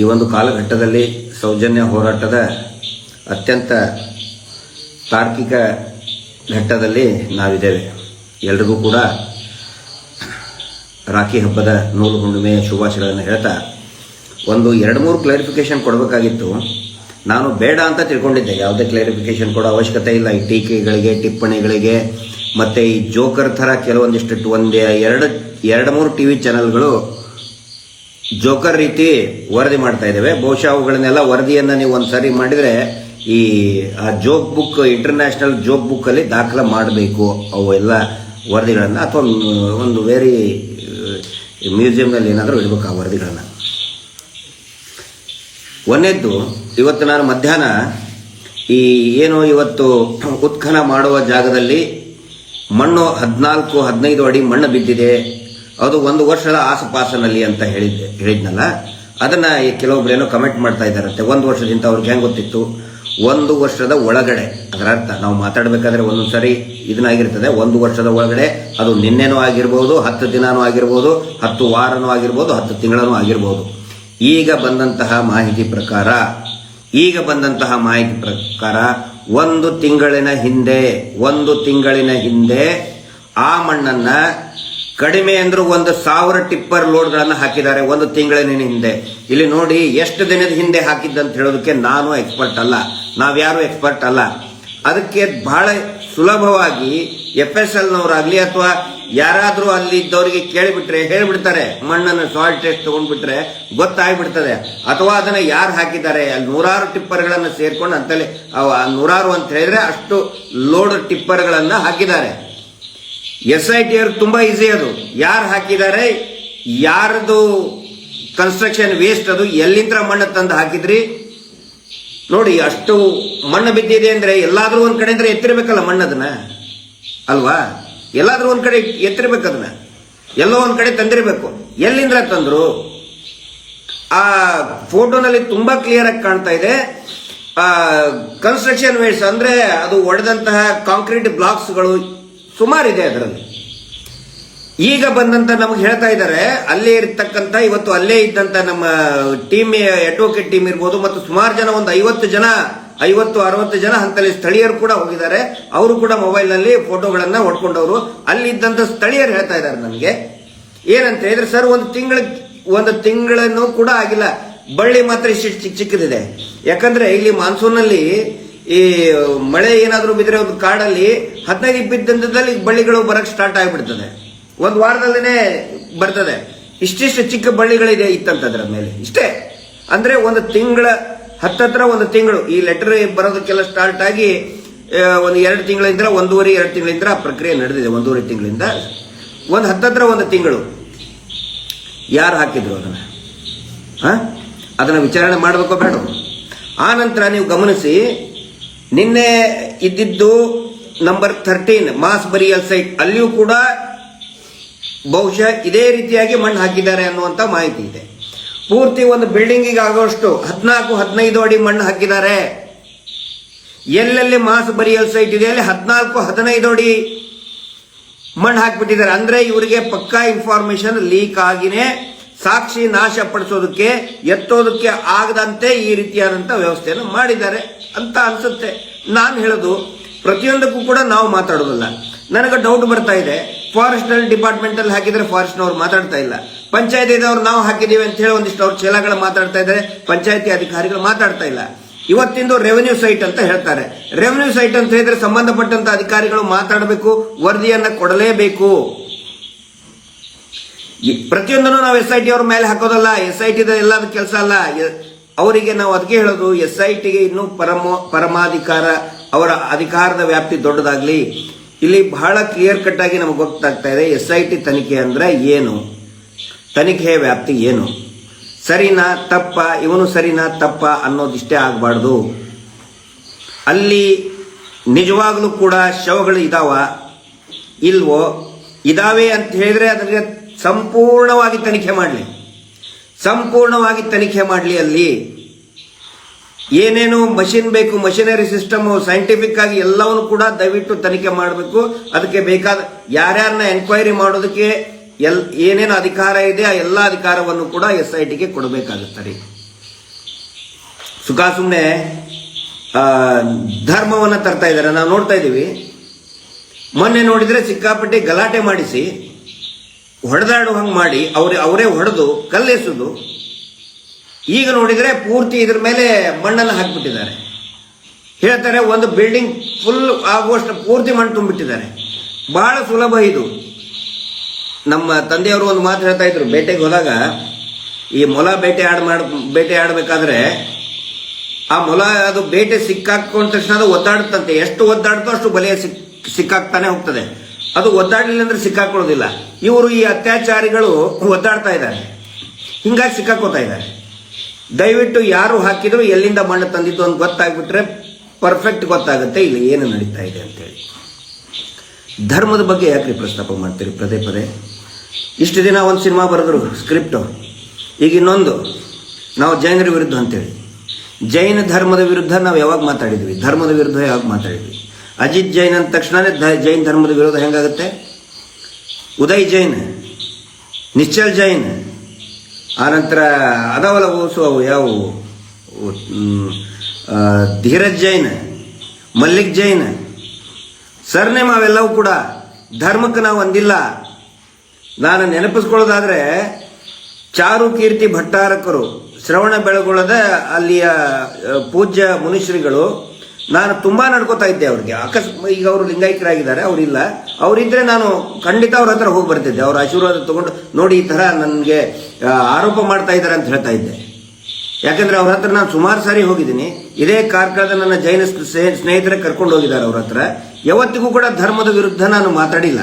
ಈ ಒಂದು ಕಾಲಘಟ್ಟದಲ್ಲಿ ಸೌಜನ್ಯ ಹೋರಾಟದ ಅತ್ಯಂತ ತಾರ್ಕಿಕ ಘಟ್ಟದಲ್ಲಿ ನಾವಿದ್ದೇವೆ. ಎಲ್ರಿಗೂ ಕೂಡ ರಾಖಿ ಹಬ್ಬದ ನೂಲು ಹುಣ್ಣಿಮೆಯ ಶುಭಾಶಯಗಳನ್ನು ಹೇಳ್ತಾ ಒಂದು ಎರಡು ಮೂರು ಕ್ಲಾರಿಫಿಕೇಶನ್ ಕೊಡಬೇಕಾಗಿತ್ತು. ನಾನು ಬೇಡ ಅಂತ ತಿಳ್ಕೊಂಡಿದ್ದೆ. ಯಾವುದೇ ಕ್ಲಾರಿಫಿಕೇಶನ್ ಕೊಡೋ ಅವಶ್ಯಕತೆ ಇಲ್ಲ. ಈ ಟೀಕೆಗಳಿಗೆ, ಟಿಪ್ಪಣಿಗಳಿಗೆ, ಮತ್ತು ಈ ಜೋಕರ್ ಥರ ಕೆಲವೊಂದಿಷ್ಟು ಒಂದು ಎರಡು ಎರಡು ಮೂರು ಟಿ ವಿ ಚಾನೆಲ್ಗಳು ಜೋಕರ್ ರೀತಿ ವರದಿ ಮಾಡ್ತಾ ಇದ್ದೇವೆ. ಬಹುಶಃ ಅವುಗಳನ್ನೆಲ್ಲ ವರದಿಯನ್ನ ನೀವು ಒಂದ್ಸರಿ ಮಾಡಿದ್ರೆ ಈ joke book international joke book ಅಲ್ಲಿ ದಾಖಲೆ ಮಾಡಬೇಕು ಅವು ಎಲ್ಲ ವರದಿಗಳನ್ನ. ಅಥವಾ ಒಂದು ವೇರಿ ಮ್ಯೂಸಿಯಂನಲ್ಲಿ ಏನಾದರೂ ಇಡಬೇಕು ಆ ವರದಿಗಳನ್ನ. ಒಂದೇದ್ದು, ಇವತ್ತು ನಾನು ಮಧ್ಯಾಹ್ನ ಈ ಏನು ಇವತ್ತು ಉತ್ಖನ ಮಾಡುವ ಜಾಗದಲ್ಲಿ ಮಣ್ಣು ಹದಿನಾಲ್ಕು, ಹದಿನೈದು ಅಡಿ ಮಣ್ಣು ಬಿದ್ದಿದೆ. ಅದು ಒಂದು ವರ್ಷದ ಆಸುಪಾಸಿನಲ್ಲಿ ಅಂತ ಹೇಳಿದ್ದೆ ಹೇಳಿದ್ನಲ್ಲ? ಅದನ್ನ ಕೆಲವೊಬ್ರು ಏನೋ ಕಮೆಂಟ್ ಮಾಡ್ತಾ ಇದ್ದಾರಂತೆ. ಒಂದು ವರ್ಷದಿಂದ ಅವ್ರಿಗೆ ಹೆಂಗೆ ಗೊತ್ತಿತ್ತು? ಒಂದು ವರ್ಷದ ಒಳಗಡೆ, ಅದರ ಅರ್ಥ, ನಾವು ಮಾತಾಡಬೇಕಾದ್ರೆ ಒಂದೊಂದು ಸರಿ ಇದನ್ನಾಗಿರ್ತದೆ ಒಂದು ವರ್ಷದ ಒಳಗಡೆ, ಅದು ನಿನ್ನೆನೂ ಆಗಿರ್ಬೋದು, ಹತ್ತು ದಿನಾನೂ ಆಗಿರ್ಬೋದು, ಹತ್ತು ವಾರನೂ ಆಗಿರ್ಬೋದು, ಹತ್ತು ತಿಂಗಳನೂ ಆಗಿರ್ಬೋದು. ಈಗ ಬಂದಂತಹ ಮಾಹಿತಿ ಪ್ರಕಾರ, ಈಗ ಬಂದಂತಹ ಮಾಹಿತಿ ಪ್ರಕಾರ ಒಂದು ತಿಂಗಳಿನ ಹಿಂದೆ, ಒಂದು ತಿಂಗಳಿನ ಹಿಂದೆ ಆ ಮಣ್ಣನ್ನ ಕಡಿಮೆ ಅಂದ್ರೂ ಒಂದು ಸಾವಿರ ಟಿಪ್ಪರ್ ಲೋಡ್ಗಳನ್ನು ಹಾಕಿದ್ದಾರೆ ಒಂದು ತಿಂಗಳಿನ ಹಿಂದೆ. ಇಲ್ಲಿ ನೋಡಿ ಎಷ್ಟು ದಿನದ ಹಿಂದೆ ಹಾಕಿದ್ದಂತ ಹೇಳೋದಕ್ಕೆ ನಾನು ಎಕ್ಸ್ಪರ್ಟ್ ಅಲ್ಲ. ನಾವ್ಯಾರು ಎಕ್ಸ್ಪರ್ಟ್ ಅಲ್ಲ. ಅದಕ್ಕೆ ಬಹಳ ಸುಲಭವಾಗಿ ಎಫ್ ಎಸ್ ಎಲ್ ನವರಾಗ್ಲಿ ಅಥವಾ ಯಾರಾದರೂ ಅಲ್ಲಿ ಇದ್ದವರಿಗೆ ಕೇಳಿಬಿಟ್ರೆ ಹೇಳ್ಬಿಡ್ತಾರೆ. ಮಣ್ಣನ್ನು ಸಾಲ್ಟ್ ಟೆಸ್ಟ್ ತಗೊಂಡ್ಬಿಟ್ರೆ ಗೊತ್ತಾಗ್ಬಿಡ್ತದೆ. ಅಥವಾ ಅದನ್ನ ಯಾರು ಹಾಕಿದ್ದಾರೆ? ಅಲ್ಲಿ ನೂರಾರು ಟಿಪ್ಪರ್ಗಳನ್ನು ಸೇರ್ಕೊಂಡು ಅಂತಲೇ ನೂರಾರು ಅಂತ ಹೇಳಿದ್ರೆ ಅಷ್ಟು ಲೋಡ್ ಟಿಪ್ಪರ್ಗಳನ್ನು ಹಾಕಿದ್ದಾರೆ. ಎಸ್ ಐ ಟಿ ಆರ್ ತುಂಬಾ ಈಸಿ ಅದು. ಯಾರು ಹಾಕಿದ್ದಾರೆ? ಯಾರದು ಕನ್ಸ್ಟ್ರಕ್ಷನ್ ವೇಸ್ಟ್ ಅದು? ಎಲ್ಲಿಂದ ಮಣ್ಣು ತಂದು ಹಾಕಿದ್ರಿ? ನೋಡಿ, ಅಷ್ಟು ಮಣ್ಣು ಬಿದ್ದಿದೆ ಅಂದ್ರೆ ಎಲ್ಲಾದರೂ ಒಂದು ಕಡೆ ಎತ್ತಿರಬೇಕಲ್ಲ ಎತ್ತಿರ್ಬೇಕಲ್ಲ ಮಣ್ಣದನ್ನ? ಅಲ್ವಾ? ಎಲ್ಲಾದರೂ ಒಂದು ಕಡೆ ಎತ್ತಿರಬೇಕು ಅದನ್ನ. ಎಲ್ಲೋ ಒಂದು ಕಡೆ ತಂದಿರಬೇಕು. ಎಲ್ಲಿಂದ ತಂದ್ರು? ಆ ಫೋಟೋನಲ್ಲಿ ತುಂಬಾ ಕ್ಲಿಯರ್ ಆಗಿ ಕಾಣ್ತಾ ಇದೆ. ಕನ್ಸ್ಟ್ರಕ್ಷನ್ ವೇಸ್ಟ್ ಅಂದ್ರೆ ಅದು ಒಡೆದಂತಹ ಕಾಂಕ್ರೀಟ್ ಬ್ಲಾಕ್ಸ್ಗಳು ಸುಮಾರಿದೆ ಅದರಲ್ಲಿ. ಈಗ ಬಂದಂತ ನಮಗೆ ಹೇಳ್ತಾ ಇದ್ದಾರೆ ಅಲ್ಲೇ ಇರ್ತಕ್ಕಂಥ ಇವತ್ತು ಅಲ್ಲೇ ಇದ್ದಂತ ನಮ್ಮ ಟೀಮ್ ಅಡ್ವೊಕೇಟ್ ಟೀಮ್ ಇರ್ಬೋದು, ಮತ್ತು ಸುಮಾರು ಜನ, ಒಂದು ಐವತ್ತು ಜನ, ಐವತ್ತು, ಅರವತ್ತು ಜನ ಅಂತಲ್ಲಿ ಸ್ಥಳೀಯರು ಕೂಡ ಹೋಗಿದ್ದಾರೆ. ಅವರು ಕೂಡ ಮೊಬೈಲ್ನಲ್ಲಿ ಫೋಟೋಗಳನ್ನ ಹೊಡ್ಕೊಂಡವರು. ಅಲ್ಲಿ ಇದ್ದಂತ ಸ್ಥಳೀಯರು ಹೇಳ್ತಾ ಇದ್ದಾರೆ ನನಗೆ ಏನಂತ ಹೇಳಿದ್ರೆ, ಸರ್, ಒಂದು ತಿಂಗಳ, ಒಂದು ತಿಂಗಳನ್ನು ಕೂಡ ಆಗಿಲ್ಲ. ಬಳ್ಳಿ ಮಾತ್ರ ಇಷ್ಟು ಚಿಕ್ಕ ಚಿಕ್ಕದಿದೆ. ಯಾಕಂದ್ರೆ ಇಲ್ಲಿ ಮಾನ್ಸೂನ್ನಲ್ಲಿ ಈ ಮಳೆ ಏನಾದರೂ ಬಿದ್ದರೆ ಒಂದು ಕಾಡಲ್ಲಿ ಹದಿನೈದು ಇಪ್ಪಿದ್ದಂತದಲ್ಲಿ ಬಳ್ಳಿಗಳು ಬರಕ್ ಸ್ಟಾರ್ಟ್ ಆಗಿಬಿಡ್ತದೆ. ಒಂದು ವಾರದಲ್ಲೇ ಬರ್ತದೆ. ಇಷ್ಟಿಷ್ಟು ಚಿಕ್ಕ ಬಳ್ಳಿಗಳಿದೆ ಇತ್ತಂತದ್ರ ಮೇಲೆ. ಇಷ್ಟೇ. ಅಂದ್ರೆ ಒಂದು ತಿಂಗಳ ಹತ್ತತ್ರ ಒಂದು ತಿಂಗಳು ಈ ಲೆಟರ್ ಬರೋದಕ್ಕೆಲ್ಲ ಸ್ಟಾರ್ಟ್ ಆಗಿ ಒಂದು ಎರಡು ತಿಂಗಳಿಂದ ಒಂದೂವರೆ, ಎರಡು ತಿಂಗಳಿಂದ ಆ ಪ್ರಕ್ರಿಯೆ ನಡೆದಿದೆ. ಒಂದೂವರೆ ತಿಂಗಳಿಂದ ಒಂದು ಹತ್ತತ್ರ ಒಂದು ತಿಂಗಳು. ಯಾರು ಹಾಕಿದ್ರು ಅದನ್ನ? ಹಾಂ? ಅದನ್ನ ವಿಚಾರಣೆ ಮಾಡಬೇಕೋ ಬೇಡ ಆ ನಂತರ ನೀವು ಗಮನಿಸಿ ನಿನ್ನೆ ಇದ್ದಿದ್ದು number thirteen mass burial site ಅಲ್ಲಿಯೂ ಕೂಡ ಬಹುಶಃ ಇದೇ ರೀತಿಯಾಗಿ ಮಣ್ಣು ಹಾಕಿದ್ದಾರೆ ಅನ್ನುವಂತ ಮಾಹಿತಿ ಇದೆ. ಪೂರ್ತಿ ಒಂದು ಬಿಲ್ಡಿಂಗಿಗೆ ಆಗೋಷ್ಟು ಹದಿನಾಲ್ಕು, ಹದಿನೈದು ಅಡಿ ಮಣ್ಣು ಹಾಕಿದ್ದಾರೆ. ಎಲ್ಲೆಲ್ಲಿ ಮಾಸ್ ಬರಿಯಲ್ ಸೈಟ್ ಇದೆ, ಅಲ್ಲಿ ಹದಿನಾಲ್ಕು, ಹದಿನೈದು ಅಡಿ ಮಣ್ಣು ಹಾಕಿಬಿಟ್ಟಿದ್ದಾರೆ. ಅಂದ್ರೆ ಇವರಿಗೆ ಪಕ್ಕಾ ಇನ್ಫಾರ್ಮೇಶನ್ ಲೀಕ್ ಆಗಿನೇ ಸಾಕ್ಷಿ ನಾಶ ಪಡಿಸೋದಕ್ಕೆ ಎತ್ತೋದಕ್ಕೆ ಆಗದಂತೆ ಈ ರೀತಿಯಾದಂತ ವ್ಯವಸ್ಥೆಯನ್ನು ಮಾಡಿದ್ದಾರೆ ಅಂತ ಅನ್ಸುತ್ತೆ. ನಾನು ಹೇಳೋದು, ಪ್ರತಿಯೊಂದಕ್ಕೂ ಕೂಡ ನಾವು ಮಾತಾಡೋದಲ್ಲ. ನನಗೆ ಡೌಟ್ ಬರ್ತಾ ಇದೆ. ಫಾರೆಸ್ಟ್ ಡಿಪಾರ್ಟ್ಮೆಂಟ್ ಅಲ್ಲಿ ಹಾಕಿದ್ರೆ ಫಾರೆಸ್ಟ್ ನವರು ಮಾತಾಡ್ತಾ ಇಲ್ಲ. ಪಂಚಾಯತಿದವರು ನಾವು ಹಾಕಿದೀವಿ ಅಂತ ಹೇಳಿ ಒಂದಿಷ್ಟು ಅವ್ರ ಚೇಲಾಗಳು ಮಾತಾಡ್ತಾ ಇದ್ದಾರೆ, ಪಂಚಾಯತಿ ಅಧಿಕಾರಿಗಳು ಮಾತಾಡ್ತಾ ಇಲ್ಲ. ಇವತ್ತಿಂದು ರೆವೆನ್ಯೂ ಸೈಟ್ ಅಂತ ಹೇಳ್ತಾರೆ. ರೆವೆನ್ಯೂ ಸೈಟ್ ಅಂತ ಹೇಳಿದ್ರೆ ಸಂಬಂಧಪಟ್ಟಂತ ಅಧಿಕಾರಿಗಳು ಮಾತಾಡಬೇಕು, ವರದಿಯನ್ನ ಕೊಡಲೇಬೇಕು. ಈ ಪ್ರತಿಯೊಂದನ್ನು ನಾವು ಎಸ್ ಐ ಟಿ ಅವ್ರ ಮೇಲೆ ಹಾಕೋದಲ್ಲ ಎಸ್ ಐ ಟಿ ಎಲ್ಲದ ಕೆಲಸ ಅಲ್ಲ. ಅವರಿಗೆ ನಾವು ಅದಕ್ಕೆ ಹೇಳೋದು ಎಸ್ ಐ ಟಿಗೆ ಇನ್ನೂ ಪರಮ, ಪರಮಾಧಿಕಾರ, ಅವರ ಅಧಿಕಾರದ ವ್ಯಾಪ್ತಿ ದೊಡ್ಡದಾಗ್ಲಿ. ಇಲ್ಲಿ ಬಹಳ ಕ್ಲಿಯರ್ ಕಟ್ ಆಗಿ ನಮಗೆ ಗೊತ್ತಾಗ್ತಾ ಇದೆ ಎಸ್ ಐ ಟಿ ತನಿಖೆ ಅಂದ್ರೆ ಏನು? ತನಿಖೆಯ ವ್ಯಾಪ್ತಿ ಏನು? ಸರಿನಾ, ತಪ್ಪ? ಇವನು ಸರಿನಾ, ತಪ್ಪ ಅನ್ನೋದಿಷ್ಟೇ ಆಗಬಾರ್ದು. ಅಲ್ಲಿ ನಿಜವಾಗ್ಲೂ ಕೂಡ ಶವಗಳು ಇದಾವ? ಇಲ್ವೋ? ಇದಾವೆ ಅಂತ ಹೇಳಿದ್ರೆ ಅದಕ್ಕೆ ಸಂಪೂರ್ಣವಾಗಿ ತನಿಖೆ ಮಾಡಲಿ. ಸಂಪೂರ್ಣವಾಗಿ ತನಿಖೆ ಮಾಡಲಿ ಅಲ್ಲಿ. ಏನೇನು ಮಷಿನ್ ಬೇಕು, ಮಷಿನರಿ ಸಿಸ್ಟಮ್ ಸೈಂಟಿಫಿಕ್ ಆಗಿ ಎಲ್ಲವನ್ನು ಕೂಡ ದಯವಿಟ್ಟು ತನಿಖೆ ಮಾಡಬೇಕು. ಅದಕ್ಕೆ ಬೇಕಾದ ಯಾರ್ಯಾರನ್ನ ಎನ್ಕ್ವೈರಿ ಮಾಡೋದಕ್ಕೆ ಎಲ್, ಏನೇನು ಅಧಿಕಾರ ಇದೆ, ಆ ಎಲ್ಲ ಅಧಿಕಾರವನ್ನು ಕೂಡ ಎಸ್ ಐ ಟಿಗೆ ಕೊಡಬೇಕಾಗುತ್ತದೆ ಸುಖ ಸುಮ್ಮನೆ ಧರ್ಮವನ್ನು ತರ್ತಾ ಇದ್ದಾರೆ. ನಾವು ನೋಡ್ತಾ ಇದ್ದೀವಿ. ಮೊನ್ನೆ ನೋಡಿದರೆ ಸಿಕ್ಕಾಪಟ್ಟೆ ಗಲಾಟೆ ಮಾಡಿಸಿ ಹೊಡೆದಾಡು ಹಂಗೆ ಮಾಡಿ ಅವರೇ ಅವರೇ ಹೊಡೆದು ಕಲ್ಲೆಸೋದು ಈಗ ನೋಡಿದರೆ ಪೂರ್ತಿ ಇದ್ರ ಮೇಲೆ ಮಣ್ಣನ್ನು ಹಾಕಿಬಿಟ್ಟಿದ್ದಾರೆ. ಹೇಳ್ತಾರೆ ಒಂದು ಬಿಲ್ಡಿಂಗ್ ಫುಲ್ ಆಗುವಷ್ಟು ಪೂರ್ತಿ ಮಣ್ಣು ತುಂಬಿಟ್ಟಿದ್ದಾರೆ. ಬಹಳ ಸುಲಭ ಇದು. ನಮ್ಮ ತಂದೆಯವರು ಒಂದು ಮಾತು ಹೇಳ್ತಾ ಇದ್ರು ಬೇಟೆಗೆ ಹೋದಾಗ, ಈ ಮೊಲ ಬೇಟೆ ಆಡ್ ಮಾಡ್ ಬೇಟೆ ಆಡಬೇಕಾದ್ರೆ ಆ ಮೊಲ ಅದು ಬೇಟೆ ಸಿಕ್ಕಾಕೊಂಡ ತಕ್ಷಣ ಅದು ಒದ್ದಾಡುತ್ತಂತೆ. ಎಷ್ಟು ಒದ್ದಾಡುತ್ತೋ ಅಷ್ಟು ಬಲೆಯ ಸಿಕ್ ಸಿಕ್ಕಾಕ್ತಾನೆ ಹೋಗ್ತದೆ. ಅದು ಒದ್ದಾಡಲಿಲ್ಲ ಅಂದ್ರೆ ಸಿಕ್ಕಾಕೊಳ್ಳೋದಿಲ್ಲ. ಇವರು ಈ ಅತ್ಯಾಚಾರಿಗಳು ಒದ್ದಾಡ್ತಾ ಇದ್ದಾರೆ. ಹಿಂಗಾಗಿ ಸಿಕ್ಕಾಕೋತಾ ಇದ್ದಾರೆ. ದಯವಿಟ್ಟು ಯಾರು ಹಾಕಿದ್ರು ಎಲ್ಲಿಂದ ಮಣ್ಣು ತಂದಿದ್ದು ಅಂತ ಗೊತ್ತಾಗ್ಬಿಟ್ರೆ ಪರ್ಫೆಕ್ಟ್ ಗೊತ್ತಾಗುತ್ತೆ, ಇಲ್ಲಿ ಏನು ನಡೀತಾ ಇದೆ ಅಂತೇಳಿ. ಧರ್ಮದ ಬಗ್ಗೆ ಯಾಕ್ರಿ ಪ್ರಸ್ತಾಪ ಮಾಡ್ತೀರಿ? ಪದೇ ಪದೇ. ಇಷ್ಟು ದಿನ ಒಂದು ಸಿನಿಮಾ ಬರೆದ್ರು ಸ್ಕ್ರಿಪ್ಟು ಈಗ ಇನ್ನೊಂದು, ನಾವು ಜೈನರ ವಿರುದ್ಧ ಅಂತೇಳಿ. ಜೈನ ಧರ್ಮದ ವಿರುದ್ಧ ನಾವು ಯಾವಾಗ ಮಾತಾಡಿದ್ವಿ? ಧರ್ಮದ ವಿರುದ್ಧ ಯಾವಾಗ ಮಾತಾಡಿದ್ವಿ? ಅಜಿತ್ ಜೈನ್ ಅಂದ ತಕ್ಷಣನೇ ಧ- ಜೈನ್ ಧರ್ಮದ ವಿರೋಧ ಹೆಂಗಾಗುತ್ತೆ? ಉದಯ್ ಜೈನ್, ನಿಶ್ಚಲ್ ಜೈನ್, ಆನಂತರ ಅದಾವಲ್ಲ ಓಸು ಅವು ಯಾವುವು ಧೀರಜ್ ಜೈನ್, ಮಲ್ಲಿಕ್ ಜೈನ್, ಸರ್ನೇಮ್ ಅವೆಲ್ಲವೂ ಕೂಡ ಧರ್ಮಕ್ಕೆ ನಾವು ಒಂದಿಲ್ಲ ನಾನು ನೆನಪಿಸ್ಕೊಳ್ಳೋದಾದ್ರೆ ಚಾರು ಕೀರ್ತಿ ಭಟ್ಟಾರಕರು ಶ್ರವಣ ಬೆಳಗೊಳದ ಅಲ್ಲಿಯ ಪೂಜ್ಯ ಮುನಿಶ್ರೀಗಳು ನಾನು ತುಂಬಾ ನಡ್ಕೋತಾ ಇದ್ದೆ ಅವ್ರಿಗೆ. ಅಕಸ್, ಈಗ ಅವರು ಲಿಂಗಾಯಕರಾಗಿದ್ದಾರೆ ಅವರಿಲ್ಲ. ಅವರಿದ್ರೆ ನಾನು ಖಂಡಿತ ಅವ್ರ ಹತ್ರ ಹೋಗಿ ಬರ್ತಿದ್ದೆ. ಅವ್ರ ಆಶೀರ್ವಾದ ತಗೊಂಡು, ನೋಡಿ ಈ ತರ ನನಗೆ ಆರೋಪ ಮಾಡ್ತಾ ಇದ್ದಾರೆ ಅಂತ ಹೇಳ್ತಾ ಇದ್ದೆ. ಯಾಕಂದ್ರೆ ಅವ್ರ ಹತ್ರ ನಾನು ಸುಮಾರು ಸಾರಿ ಹೋಗಿದ್ದೀನಿ. ಇದೇ ಕಾರ್ಕಳದ ನನ್ನ ಜೈನ ಸ್ನೇ- ಸ್ನೇಹಿತರೆ ಕರ್ಕೊಂಡು ಹೋಗಿದ್ದಾರೆ ಅವ್ರ ಹತ್ರ. ಯಾವತ್ತಿಗೂ ಕೂಡ ಧರ್ಮದ ವಿರುದ್ಧ ನಾನು ಮಾತಾಡಿಲ್ಲ.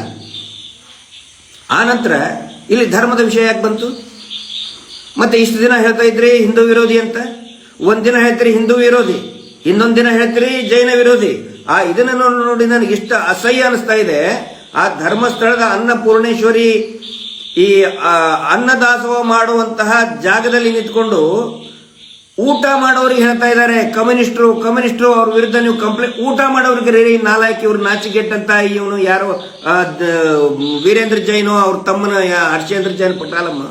ಆನಂತರ ಇಲ್ಲಿ ಧರ್ಮದ ವಿಷಯ ಯಾಕೆ ಬಂತು? ಮತ್ತೆ ಇಷ್ಟು ದಿನ ಹೇಳ್ತಾ ಇದ್ರಿ ಹಿಂದೂ ವಿರೋಧಿ ಅಂತ? ಒಂದಿನ ಹೇಳ್ತೀರಿ ಹಿಂದೂ ವಿರೋಧಿ? ಇನ್ನೊಂದ್ ದಿನ ಹೇಳ್ತೀರಿ, ಜೈನ ವಿರೋಧಿ. ಆ, ಇದನ್ನ ನೋಡಿ ನನಗೆ ಇಷ್ಟ ಅಸಹ್ಯ ಅನಿಸ್ತಾ ಇದೆ. ಆ ಧರ್ಮಸ್ಥಳದ ಅನ್ನಪೂರ್ಣೇಶ್ವರಿ ಈ ಅನ್ನದಾಸವ ಮಾಡುವಂತಹ ಜಾಗದಲ್ಲಿ ನಿಂತ್ಕೊಂಡು ಊಟ ಮಾಡೋರಿಗೆ ಹೇಳ್ತಾ ಇದ್ದಾರೆ. ಕಮ್ಯುನಿಸ್ಟರು ಕಮ್ಯುನಿಸ್ಟರು ಅವ್ರ ವಿರುದ್ಧ ನೀವು ಕಂಪ್ಲೇಂಟ್ ಊಟ ಮಾಡೋರಿಗೆ ರೀ ನಾಲ್ಕು ಇವ್ರು ನಾಚಿಕೆಟ್ಟಂತ ಇವನು ಯಾರೋ ವೀರೇಂದ್ರ ಜೈನು ಅವ್ರ ತಮ್ಮನ ಹರ್ಷೇಂದ್ರ ಜೈನ್ ಪಟಾಲಮ್ಮ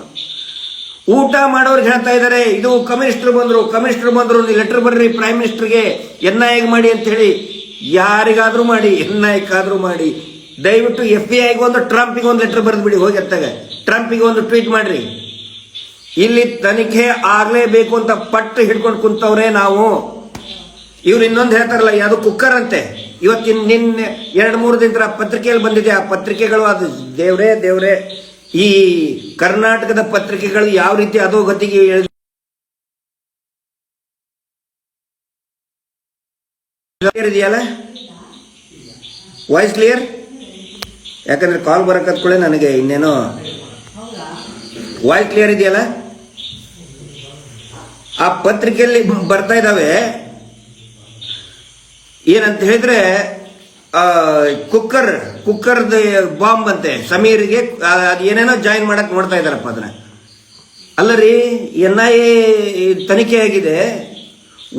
ಊಟ ಮಾಡೋರ್ಗೆ ಹೇಳ್ತಾ ಇದ್ದಾರೆ ಇದು ಕಮಿಷನರ್ ಬಂದ್ರು ಕಮಿಷನರ್ ಬಂದ್ರು ಲೆಟರ್ ಬರ್ರಿ ಪ್ರೈಮ್ ಮಿನಿಸ್ಟರ್ಗೆ ಎನ್ ಐ ಮಾಡಿ ಅಂತ ಹೇಳಿ ಯಾರಿಗಾದ್ರೂ ಮಾಡಿ ಎನ್ ಐಕಾದ್ರೂ ಮಾಡಿ, ದಯವಿಟ್ಟು ಎಫ್ ಬಿ ಐಗೆ ಒಂದು ಟ್ರಂಪಿಗೆ ಒಂದು ಲೆಟರ್ ಬರೆದು ಬಿಡಿ, ಹೋಗಿ ಅತ್ತಾಗ. ಟ್ರಂಪಿಗೆ ಒಂದು ಟ್ವೀಟ್ ಮಾಡ್ರಿ. ಇಲ್ಲಿ ತನಿಖೆ ಆಗ್ಲೇಬೇಕು ಅಂತ ಪಟ್ಟು ಹಿಡ್ಕೊಂಡು ಕುಂತವ್ರೆ ನಾವು. ಇವ್ರು ಇನ್ನೊಂದು ಹೇಳ್ತಾರಲ್ಲ, ಯಾವುದು ಕುಕ್ಕರ್ ಅಂತೆ. ಇವತ್ತಿನ ನಿನ್ನೆ, ಎರಡು ಮೂರು ದಿನ ಪತ್ರಿಕೆಯಲ್ಲಿ ಬಂದಿದೆ, ಆ ಪತ್ರಿಕೆಗಳು ಅದು ದೇವ್ರೇ ದೇವ್ರೇ. ಈ ಕರ್ನಾಟಕದ ಪತ್ರಿಕೆಗಳು ಯಾವ ರೀತಿ ಅಧೋಗತಿಗೆ ಇದೆಯಲ್ಲ? ವಾಯ್ಸ್ ಕ್ಲಿಯರ್ ಯಾಕಂದ್ರೆ ಕಾಲ್ ಬರಕತ್ ಕೂಡ ನನಗೆ ಇನ್ನೇನು ವಾಯ್ಸ್ ಕ್ಲಿಯರ್ ಇದೆಯಲ್ಲ? ಆ ಪತ್ರಿಕೆಯಲ್ಲಿ ಬರ್ತಾ ಇದ್ದಾವೆ. ಏನಂತ ಹೇಳಿದ್ರೆ ಕುಕ್ಕರ್, ಕುಕ್ಕರ್ದ ಬಾಂಬ್ ಅಂತೆ. ಸಮೀರ್ಗೆ ಅದು ಏನೇನೋ ಜಾಯಿನ್ ಮಾಡಕ್ ನೋಡ್ತಾ ಇದಾರಪ್ಪ ಅದನ್ನ. ಅಲ್ಲರಿ, ಎನ್ ಐ ಎ ತನಿಖೆ ಆಗಿದೆ.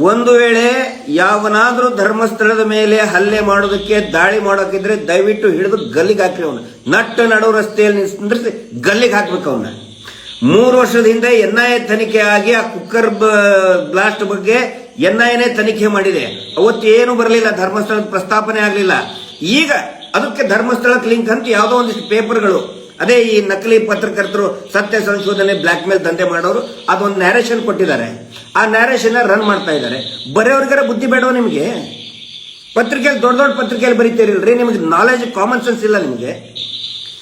ಒಂದು ವೇಳೆ ಯಾವನಾದರೂ ಧರ್ಮಸ್ಥಳದ ಮೇಲೆ ಹಲ್ಲೆ ಮಾಡೋದಕ್ಕೆ ದಾಳಿ ಮಾಡೋಕಿದ್ರೆ ದಯವಿಟ್ಟು ಹಿಡಿದು ಗಲ್ಲಿಗೆ ಹಾಕ್ರಿ ಅವನು. ನಟ್ಟು ನಡು ರಸ್ತೆಯಲ್ಲಿ ನಿಂದ್ರಿಸಿ ಗಲ್ಲಿಗೆ ಹಾಕ್ಬೇಕು ಅವನ್ನ ಮೂರು ವರ್ಷದ ಹಿಂದೆ ಎನ್ ಐ ತನಿಖೆ ಆಗಿ ಆ ಕುಕ್ಕರ್ ಬ್ಲಾಸ್ಟ್ ಬಗ್ಗೆ ಎನ್ ಐ ತನಿಖೆ ಮಾಡಿದೆ. ಅವತ್ತು ಏನು ಬರಲಿಲ್ಲ ಧರ್ಮಸ್ಥಳದ ಪ್ರಸ್ತಾಪನೆ ಆಗಲಿಲ್ಲ. ಈಗ ಅದಕ್ಕೆ ಧರ್ಮಸ್ಥಳಕ್ಕೆ ಲಿಂಕ್ ಅಂತ ಯಾವುದೋ ಒಂದಿಷ್ಟು ಪೇಪರ್ಗಳು. ಅದೇ ಈ ನಕಲಿ ಪತ್ರಕರ್ತರು ಸತ್ಯ ಸಂಶೋಧನೆ ಬ್ಲಾಕ್ ಮೇಲ್ ದಂಧೆ ಮಾಡೋರು, ಅದೊಂದು ನ್ಯಾರೇಷನ್ ಕೊಟ್ಟಿದ್ದಾರೆ. ಆ ನ್ಯಾರೇಷನ್ ರನ್ ಮಾಡ್ತಾ ಇದ್ದಾರೆ. ಬರೆಯವ್ರಿಗಾರ ಬುದ್ಧಿ ಬೇಡವ ನಿಮಗೆ? ಪತ್ರಿಕೆಯಲ್ಲಿ, ದೊಡ್ಡ ದೊಡ್ಡ ಪತ್ರಿಕೆಯಲ್ಲಿ ಬರೀತೀರಿಲ್ರಿ? ನಿಮಗೆ ನಾಲೆಜ್ ಕಾಮನ್ ಸೆನ್ಸ್ ಇಲ್ಲ ನಿಮಗೆ?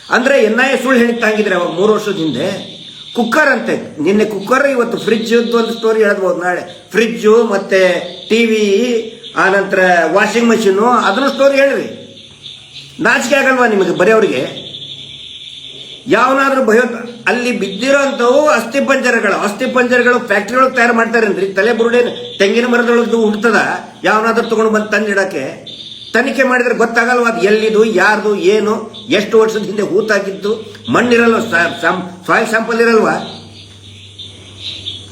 ಅಂದ್ರೆ ಎನ್ ಐ ಎ ಸುಳ್ಳು ಹೇಳಿದ್ದಾಗಿದ್ರೆ ಅವಾಗ ಮೂರು ವರ್ಷದ ಹಿಂದೆ? ಕುಕ್ಕರ್ ಅಂತೆ. ನಿನ್ನೆ ಕುಕ್ಕರ್, ಇವತ್ತು ಫ್ರಿಜ್ ಒಂದು ಸ್ಟೋರಿ ಹೇಳ್ಬೋದು ನಾಳೆ. ಫ್ರಿಜ್ಜು ಮತ್ತೆ ಟಿವಿ ಆನಂತರ ವಾಷಿಂಗ್ ಮಷೀನು ಅದನ್ನು ಸ್ಟೋರಿ ಹೇಳ್ರಿ. ನಾಚಿಕೆ ಆಗಲ್ವಾ ನಿಮಗೆ ಬರೆಯವ್ರಿಗೆ? ಯಾವನಾದ್ರೂ ಭಯ, ಅಲ್ಲಿ ಬಿದ್ದಿರೋಂಥವು ಅಸ್ಥಿ ಪಂಜರಗಳು. ಅಸ್ಥಿ ಪಂಜರಗಳು ಫ್ಯಾಕ್ಟ್ರಿಗಳು ತಯಾರು ಮಾಡ್ತಾರೇನ್ರಿ ತಲೆ ಬುರುಡೇನು ತೆಂಗಿನ ಮರದೊಳಗೆ ಹುಡ್ತದ ಯಾವನಾದ್ರೂ ತಗೊಂಡು ಬಂದು ತಂದಿಡಕ್ಕೆ? ತನಿಖೆ ಮಾಡಿದ್ರೆ ಗೊತ್ತಾಗಲ್ವ ಅದು ಎಲ್ಲಿದು, ಯಾರ್ದು, ಏನು, ಎಷ್ಟು ವರ್ಷದ ಹಿಂದೆ ಹೂತಾಗಿದ್ದು, ಮಣ್ಣಿರಲ್ವ ಸಾಯಿಲ್ ಸ್ಯಾಂಪಲ್ ಇರಲ್ವಾ?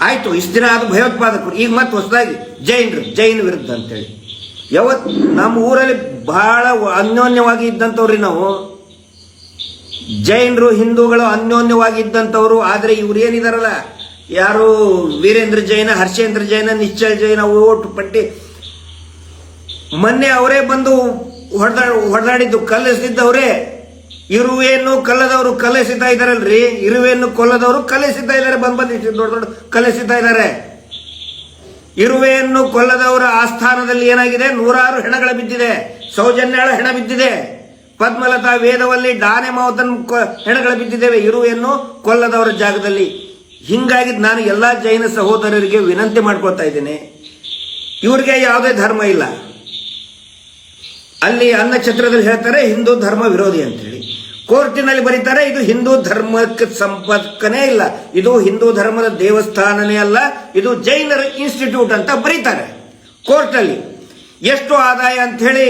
ಆಯ್ತು, ಇಷ್ಟು ದಿನ ಅದು ಭಯೋತ್ಪಾದಕರು, ಈಗ ಮತ್ತೆ ಹೊಸದಾಗಿ ಜೈನರು, ಜೈನ ವಿರುದ್ಧ ಅಂತೇಳಿ. ಯಾವತ್ ನಮ್ಮ ಊರಲ್ಲಿ ಬಹಳ ಅನ್ಯೋನ್ಯವಾಗಿ ಇದ್ದಂಥವ್ರಿ ನಾವು. ಜೈನರು, ಹಿಂದೂಗಳು ಅನ್ಯೋನ್ಯವಾಗಿ ಇದ್ದಂಥವ್ರು, ಆದರೆ ಇವ್ರು ಏನಿದಾರಲ್ಲ? ಯಾರು ವೀರೇಂದ್ರ ಜೈನ, ಹರ್ಷೇಂದ್ರ ಜೈನ, ನಿಶ್ಚಲ್ ಜೈನ, ಓಟು ಪಟ್ಟಿ ಮೊನ್ನೆ ಅವರೇ ಬಂದು ಹೊಡೆದ, ಹೊಡೆದಾಡಿದ್ದು ಕಲೆಸಿದ್ದವರೇ ಇರುವೆಯನ್ನು ಕಲ್ಲದವರು ಕಲ್ಲೆಸಿತಾ ಇದಾರಲ್ರಿ ಇರುವೆಯನ್ನು ಕೊಲ್ಲದವರು ಕಲ್ಲೆಸಿತಾ ಇದ್ದಾರೆ. ಬಂದ್ ಬಂದ್ ದೊಡ್ಡ ದೊಡ್ಡ ಕಲ್ಲೆಸಿತಾ ಇದ್ದಾರೆ. ಇರುವೆಯನ್ನು ಕೊಲ್ಲದವರ ಆಸ್ಥಾನದಲ್ಲಿ ಏನಾಗಿದೆ? ನೂರಾರು ಹೆಣಗಳ ಬಿದ್ದಿದೆ. ಸೌಜನ್ಯಳ ಹೆಣ ಬಿದ್ದಿದೆ. ಪದ್ಮಲತಾ ವೇದವಲ್ಲಿ ಡಾನೆ ಮಾವತನ್ ಹೆಣಗಳು ಬಿದ್ದಿದ್ದೇವೆ. ಇರುವೆಯನ್ನು ಕೊಲ್ಲದವರ ಜಾಗದಲ್ಲಿ. ಹಿಂಗಾಗಿ ನಾನು ಎಲ್ಲಾ ಜೈನ ಸಹೋದರರಿಗೆ ವಿನಂತಿ ಮಾಡ್ಕೊಳ್ತಾ ಇದ್ದೀನಿ. ಇವ್ರಿಗೆ ಯಾವುದೇ ಧರ್ಮ ಇಲ್ಲ. ಅಲ್ಲಿ ಅನ್ನಛತ್ರದಲ್ಲಿ ಹೇಳ್ತಾರೆ ಹಿಂದೂ ಧರ್ಮ ವಿರೋಧಿ ಅಂತೇಳಿ. ಕೋರ್ಟಿನಲ್ಲಿ ಬರೀತಾರೆ, ಇದು ಹಿಂದೂ ಧರ್ಮಕ್ಕೆ ಸಂಪರ್ಕನೇ ಇಲ್ಲ. ಇದು ಹಿಂದೂ ಧರ್ಮದ ದೇವಸ್ಥಾನನೇ ಅಲ್ಲ, ಇದು ಜೈನರ ಇನ್ಸ್ಟಿಟ್ಯೂಟ್ ಅಂತ ಬರೀತಾರೆ ಕೋರ್ಟಲ್ಲಿ. ಎಷ್ಟು ಆದಾಯ ಅಂತ ಹೇಳಿ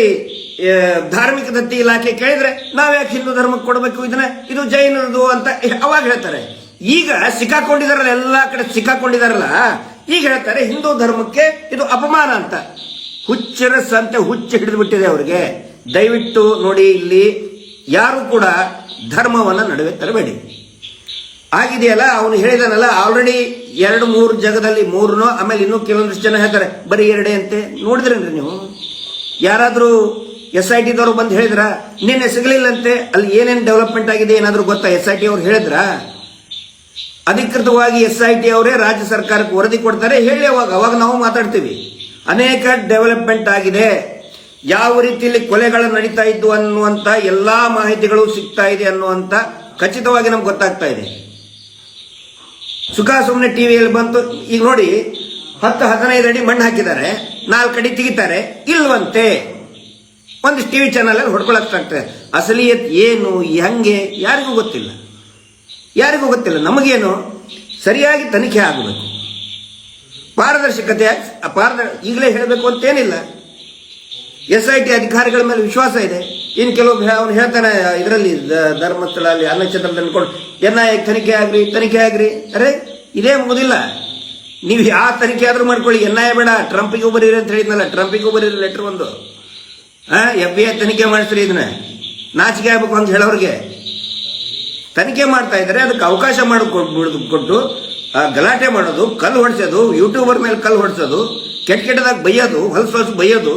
ಧಾರ್ಮಿಕ ದತ್ತಿ ಇಲಾಖೆ ಕೇಳಿದ್ರೆ ನಾವ್ಯಾಕೆ ಹಿಂದೂ ಧರ್ಮಕ್ಕೆ ಕೊಡಬೇಕು ಇದನ್ನ? ಇದು ಜೈನರದು ಅಂತ ಅವಾಗ ಹೇಳ್ತಾರೆ. ಈಗ ಸಿಕ್ಕಾಕೊಂಡಿದಾರಲ್ಲ, ಎಲ್ಲಾ ಕಡೆ ಸಿಕ್ಕಾಕೊಂಡಿದಾರಲ್ಲ, ಈಗ ಹೇಳ್ತಾರೆ ಹಿಂದೂ ಧರ್ಮಕ್ಕೆ ಇದು ಅಪಮಾನ ಅಂತ. ಹುಚ್ಚರ ಸಂತೆ ಹುಚ್ಚ ಹಿಡಿದು ಬಿಟ್ಟಿದೆ ಅವರಿಗೆ. ದಯವಿಟ್ಟು ನೋಡಿ ಇಲ್ಲಿ ಯಾರು ಕೂಡ ಧರ್ಮವನ್ನ ನಡುವೆ ತರಬೇಡಿ. ಆಗಿದೆಯಲ್ಲ, ಅವನು ಹೇಳಿದಾನಲ್ಲ ಆಲ್ರೆಡಿ ಎರಡು ಮೂರು ಜಗದಲ್ಲಿ ಮೂರನೋ, ಆಮೇಲೆ ಇನ್ನೂ ಕೆಲವೊಂದಿಷ್ಟು ಜನ ಹೇಳ್ತಾರೆ, ಬರೀ ಎರಡೇ ಅಂತೆ. ನೋಡಿದ್ರೇನ್ರಿ ನೀವು? ಯಾರಾದರೂ ಎಸ್ ಐ ಟಿದವರು ಬಂದು ಹೇಳಿದ್ರ? ನಿನ್ನೆ ಸಿಗಲಿಲ್ಲಂತೆ, ಅಲ್ಲಿ ಏನೇನು ಡೆವಲಪ್ಮೆಂಟ್ ಆಗಿದೆ, ಏನಾದರೂ ಗೊತ್ತಾ? ಎಸ್ ಐ ಟಿ ಅವ್ರು ಹೇಳಿದ್ರ? ಅಧಿಕೃತವಾಗಿ ಎಸ್ ಐ ಟಿ ಅವರೇ ರಾಜ್ಯ ಸರ್ಕಾರಕ್ಕೆ ವರದಿ ಕೊಡ್ತಾರೆ, ಹೇಳಿ ಅವಾಗ ಅವಾಗ ನಾವು ಮಾತಾಡ್ತೀವಿ. ಅನೇಕ ಡೆವಲಪ್ಮೆಂಟ್ ಆಗಿದೆ. ಯಾವ ರೀತಿಯಲ್ಲಿ ಕೊಲೆಗಳು ನಡೀತಾ ಇದ್ದು ಅನ್ನುವಂತ ಎಲ್ಲಾ ಮಾಹಿತಿಗಳು ಸಿಗ್ತಾ ಇದೆ ಅನ್ನುವಂತ ಖಚಿತವಾಗಿ ನಮ್ಗೆ ಗೊತ್ತಾಗ್ತಾ ಇದೆ. ಸುಖ ಸುಮ್ಮನೆ ಟಿವಿಯಲ್ಲಿ ಬಂತು. ಈಗ ನೋಡಿ, ಹತ್ತು ಹದಿನೈದು ಅಡಿ ಮಣ್ಣು ಹಾಕಿದ್ದಾರೆ. ನಾಲ್ಕು ಅಡಿ ತೆಗಿತಾರೆ. ಇಲ್ವಂತೆ. ಒಂದಿಷ್ಟು ಟಿವಿ ಚಾನಲ್ ಅಲ್ಲಿ ಹೊಡ್ಕೊಳಕ್ಕಾಗ್ತದೆ. ಅಸಲಿಯತ್ ಏನು, ಹೆಂಗೆ, ಯಾರಿಗೂ ಗೊತ್ತಿಲ್ಲ. ಯಾರಿಗೂ ಗೊತ್ತಿಲ್ಲ. ನಮಗೇನು, ಸರಿಯಾಗಿ ತನಿಖೆ ಆಗಬೇಕು. ಪಾರದರ್ಶಕತೆ ಪಾರದ ಈಗಲೇ ಹೇಳಬೇಕು ಅಂತೇನಿಲ್ಲ. ಎಸ್ ಐ ಟಿ ಅಧಿಕಾರಿಗಳ ಮೇಲೆ ವಿಶ್ವಾಸ ಇದೆ. ಇನ್ನು ಕೆಲವೊಬ್ಬ ಅವನು ಹೇಳ್ತಾನೆ, ಇದರಲ್ಲಿ ಧರ್ಮಸ್ಥಳ ಅಲ್ಲಿ ಅನ್ನಕ್ಷೇತ್ರದಲ್ಲಿ ಕೊಡು, ಎನ್ ಐ ತನಿಖೆ ಆಗ್ರಿ ತನಿಖೆ ಆಗ್ರಿ. ಅರೆ, ಇದೇ ಮುಗುದಿಲ್ಲ. ನೀವು ಯಾವ ತನಿಖೆ ಆದರೂ ಮಾಡ್ಕೊಳ್ಳಿ. ಎನ್ ಐ ಬೇಡ, ಟ್ರಂಪಿಗೂ ಬರೀರಿ ಅಂತ ಹೇಳಿದ್ನಲ್ಲ, ಟ್ರಂಪಿಗೂ ಬರೀರಿ ಲೆಟರ್ ಒಂದು. ಎಫ್ ಬಿ ಐ ತನಿಖೆ ಮಾಡಿಸ್ರಿ ಇದನ್ನ. ನಾಚಿಕೆ ಆಗ್ಬೇಕು ಅಂತ ಹೇಳೋರಿಗೆ. ತನಿಖೆ ಮಾಡ್ತಾ ಇದ್ದಾರೆ, ಅದಕ್ಕೆ ಅವಕಾಶ ಮಾಡಿ ಕೊಟ್ಟು ಗಲಾಟೆ ಮಾಡೋದು, ಕಲ್ಲು ಹೊಡ್ಸೋದು, ಯೂಟ್ಯೂಬರ್ ಮೇಲೆ ಕಲ್ಲು ಹೊಡ್ಸೋದು, ಕೆಟ್ಟ ಕೆಟ್ಟದಾಗ ಬೈಯೋದು, ಹೊಲಸು ಹೊಲಸು ಬೈಯೋದು.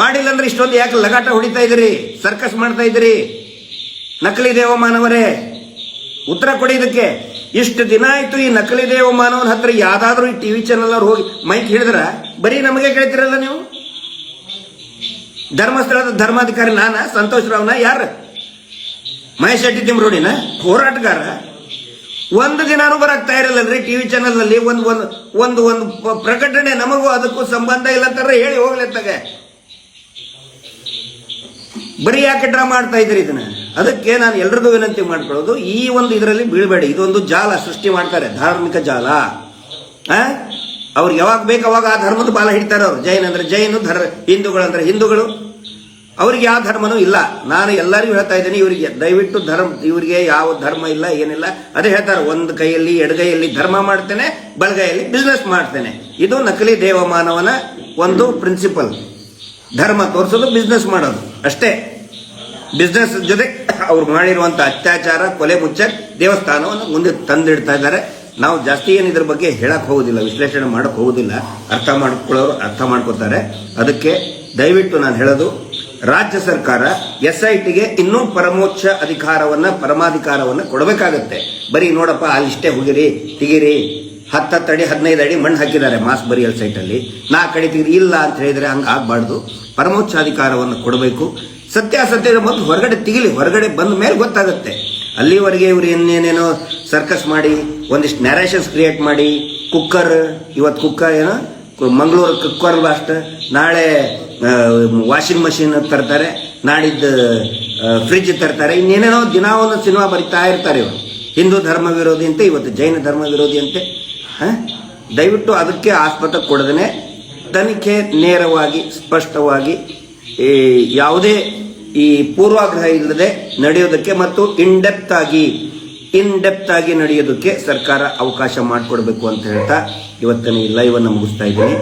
ಮಾಡಿಲ್ಲ ಅಂದ್ರೆ ಇಷ್ಟೊಂದು ಯಾಕೆ ಲಗಾಟ ಹೊಡಿತಾ ಇದ್ರಿ ಸರ್ಕಸ್ ಮಾಡ್ತಾ ಇದ್ದೀರಿ? ನಕಲಿ ದೇವಮಾನವರೇ ಉತ್ತರ ಕೊಡಿ ಇದಕ್ಕೆ. ಇಷ್ಟು ದಿನ ಆಯ್ತು ಈ ನಕಲಿ ದೇವಮಾನವನ ಹತ್ರ ಯಾವ್ದಾದ್ರು ಈ ಟಿವಿ ಚಾನಲ್ ಅವ್ರು ಹೋಗಿ ಮೈಕ್ ಹಿಡಿದ್ರ? ಬರೀ ನಮಗೆ ಕೇಳ್ತಿರಲ್ಲ ನೀವು? ಧರ್ಮಸ್ಥಳದ ಧರ್ಮಾಧಿಕಾರಿ ನಾನ, ಸಂತೋಷ್ ರಾವ್ನ ಯಾರು ಮಹೇಶ್ ಶೆಟ್ಟಿ ತಿಮ್ರೋಡಿನ? ಹೋರಾಟಗಾರ? ಒಂದು ದಿನಾನು ಬರಕ್ತಾ ಇರಲ್ಲರಿ ಟಿವಿ ಚಾನೆಲ್ನಲ್ಲಿ ಒಂದು ಒಂದು ಒಂದು ಒಂದು ಪ್ರಕಟಣೆ ನಮಗೂ ಅದಕ್ಕೂ ಸಂಬಂಧ ಇಲ್ಲ ಅಂತಾರೆ ಹೇಳಿ ಹೋಗ್ಲೆತ್ತಾಗೆ ಬರೀ ಯಾಕೆ ಡ್ರಾ ಮಾಡ್ತಾ ಇದ್ರಿ ಇದನ್ನ? ಅದಕ್ಕೆ ನಾನು ಎಲ್ರಿಗೂ ವಿನಂತಿ ಮಾಡ್ಕೊಳ್ಳೋದು, ಈ ಒಂದು ಇದರಲ್ಲಿ ಬೀಳ್ಬೇಡಿ. ಇದೊಂದು ಜಾಲ ಸೃಷ್ಟಿ ಮಾಡ್ತಾರೆ, ಧಾರ್ಮಿಕ ಜಾಲ. ಆ? ಅವ್ರಿಗೆ ಯಾವಾಗ ಬೇಕು ಅವಾಗ ಆ ಧರ್ಮದ ಬಾಲ ಹಿಡ್ತಾರೆ ಅವ್ರು. ಜೈನ್ ಅಂದ್ರೆ ಜೈನು ಧರ್ ಹಿಂದೂಗಳಂದ್ರೆ ಹಿಂದೂಗಳು. ಅವ್ರಿಗೆ ಯಾವ ಧರ್ಮನೂ ಇಲ್ಲ. ನಾನು ಎಲ್ಲರಿಗೂ ಹೇಳ್ತಾ ಇದ್ದೀನಿ, ಇವರಿಗೆ ದಯವಿಟ್ಟು ಧರ್ಮ, ಇವರಿಗೆ ಯಾವ ಧರ್ಮ ಇಲ್ಲ, ಏನಿಲ್ಲ. ಅದೇ ಹೇಳ್ತಾರೆ, ಒಂದು ಕೈಯಲ್ಲಿ ಎಡಗೈಯಲ್ಲಿ ಧರ್ಮ ಮಾಡ್ತೇನೆ, ಬಲಗೈಯಲ್ಲಿ ಬಿಸ್ನೆಸ್ ಮಾಡ್ತೇನೆ. ಇದು ನಕಲಿ ದೇವಮಾನವನ ಒಂದು ಪ್ರಿನ್ಸಿಪಲ್ ಧರ್ಮ ತೋರಿಸೋದು ಬಿಸ್ನೆಸ್ ಮಾಡೋದು. ಅಷ್ಟೇ. ಬಿಸ್ನೆಸ್ ಜೊತೆ ಅವ್ರು ಮಾಡಿರುವಂತ ಅತ್ಯಾಚಾರ, ಕೊಲೆ ಮುಚ್ಚ ದೇವಸ್ಥಾನವನ್ನು ಮುಂದೆ ತಂದಿಡ್ತಾ ಇದ್ದಾರೆ. ನಾವು ಜಾಸ್ತಿ ಏನು ಇದ್ರ ಬಗ್ಗೆ ಹೇಳಕ್ ಹೋಗುದಿಲ್ಲ, ವಿಶ್ಲೇಷಣೆ ಮಾಡಕ್ ಹೋಗುದಿಲ್ಲ. ಅರ್ಥ ಮಾಡ್ಕೊಳ್ಳೋರು ಅರ್ಥ ಮಾಡ್ಕೋತಾರೆ. ಅದಕ್ಕೆ ದಯವಿಟ್ಟು ನಾನು ಹೇಳೋದು ರಾಜ್ಯ ಸರ್ಕಾರ ಎಸ್ ಐ ಟಿಗೆ ಇನ್ನೂ ಪರಮೋಚ್ಚ ಅಧಿಕಾರವನ್ನ, ಪರಮಾಧಿಕಾರವನ್ನ ಕೊಡಬೇಕಾಗತ್ತೆ. ಬರೀ ನೋಡಪ್ಪ ಅಲ್ಲಿಷ್ಟೇ ಹೋಗಿರಿ, ತೆಗಿರಿ. ಹತ್ತತ್ತು ಅಡಿ ಹದಿನೈದು ಅಡಿ ಮಣ್ಣು ಹಾಕಿದ್ದಾರೆ ಮಾಸ್ ಬರಿಯಲ್ ಸೈಟ್ ಅಲ್ಲಿ ನಾಲ್ಕು ಅಡಿ ತೆಗೆದು ಇಲ್ಲ ಅಂತ ಹೇಳಿದ್ರೆ ಹಂಗೆ ಆಗಬಾರ್ದು. ಪರಮೋಚ್ಚ ಅಧಿಕಾರವನ್ನು ಕೊಡಬೇಕು. ಸತ್ಯಾಸತ್ಯದ ಮೊದಲು ಹೊರಗಡೆ ತಿಗಿಲಿ, ಹೊರಗಡೆ ಬಂದ ಮೇಲೆ ಗೊತ್ತಾಗುತ್ತೆ. ಅಲ್ಲಿವರೆಗೆ ಇವರು ಇನ್ನೇನೇನೋ ಸರ್ಕಸ್ ಮಾಡಿ, ಒಂದಿಷ್ಟು ನ್ಯಾರೇಷನ್ಸ್ ಕ್ರಿಯೇಟ್ ಮಾಡಿ, ಕುಕ್ಕರ್ ಇವತ್ತು ಕುಕ್ಕರ್ ಏನೋ? ಮಂಗಳೂರು ಕುಕ್ಕರ್ ಲಾಸ್ಟ್ ನಾಳೆ ವಾಷಿಂಗ್ ಮಷಿನ್ ತರ್ತಾರೆ, ನಾಡಿದ್ದು ಫ್ರಿಜ್ ತರ್ತಾರೆ, ಇನ್ನೇನೇನೋ ದಿನ ಒಂದು ಸಿನಿಮಾ ಬರಿತಾ ಇರ್ತಾರೆ ಇವರು. ಹಿಂದೂ ಧರ್ಮ ವಿರೋಧಿ ಅಂತೆ, ಇವತ್ತು ಜೈನ ಧರ್ಮ ವಿರೋಧಿ ಅಂತೆ? ದಯವಿಟ್ಟು ಅದಕ್ಕೆ ಆಸ್ಪತ್ರೆ ಕೊಡದೇ ತನಿಖೆ ನೇರವಾಗಿ, ಸ್ಪಷ್ಟವಾಗಿ, ಈ ಯಾವುದೇ ಈ ಪೂರ್ವಾಗ್ರಹ ಇಲ್ಲದೆ ನಡೆಯೋದಕ್ಕೆ ಮತ್ತು ಇನ್ಡೆಪ್ತ್ ಆಗಿ ಇನ್ ಡೆಪ್ತ್ ಆಗಿ ನಡೆಯೋದಕ್ಕೆ ಸರ್ಕಾರ ಅವಕಾಶ ಮಾಡಿಕೊಡ್ಬೇಕು ಅಂತ ಹೇಳ್ತಾ ಇವತ್ತಿನ ಈ ಲೈವ್ ಅನ್ನು ಮುಗಿಸ್ತಾ ಇದ್ದೀನಿ.